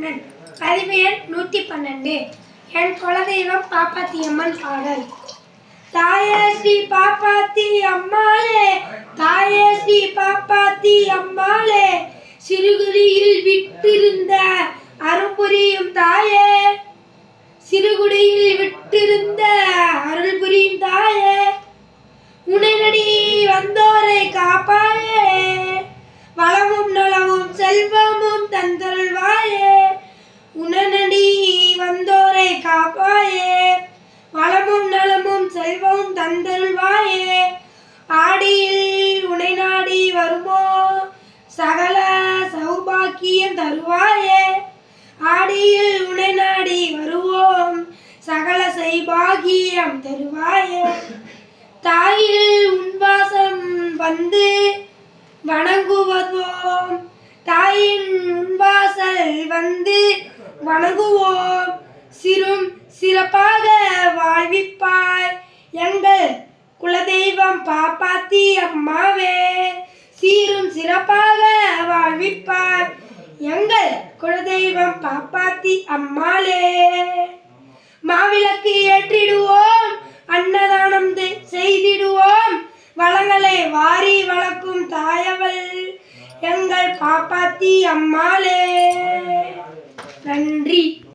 அண்ணன் பதிவு எண் நூற்றி பன்னெண்டு. என் குலதெய்வம் பாப்பாத்தி அம்மன் பாடல். தாயே ஸ்ரீ பாப்பாத்தி அம்மாளே தாயே ஸ்ரீ பாப்பாத்தி அம்மாளே சிறுகுடியில் விட்டிருந்த அருள்புரியும் தாயே. சிறுகுடியில் விட்டிருந்த அருள் புரியும் தாயே உடனடி வந்தோரை காப்பாயே. தந்தருள்வாயே. ஆடியில் உனை நாடி வருமோ? சகல சௌபாக்கியம் தருவாயே. ஆடியில் உனை நாடி வருவோம். சகல சைபாகியம் தருவாயே. தாயில் உன்வாசம் வந்து வணங்குவதோம் தாயின் உன்வாசல் வந்து வணங்குவோம். சிறும் குலதெய்வம் பாப்பாத்தி அம்மாவே. சீரும் சிறப்பாக வாழ்விப்பார். எங்கள் குலதெய்வம் பாப்பாத்தி அம்மாளே. மாவிளக்கு ஏற்றிடுவோம் அன்னதானம் செய்திடுவோம். வளங்களை வாரி வளர்க்கும் தாயவள் எங்கள் பாப்பாத்தி அம்மாளே.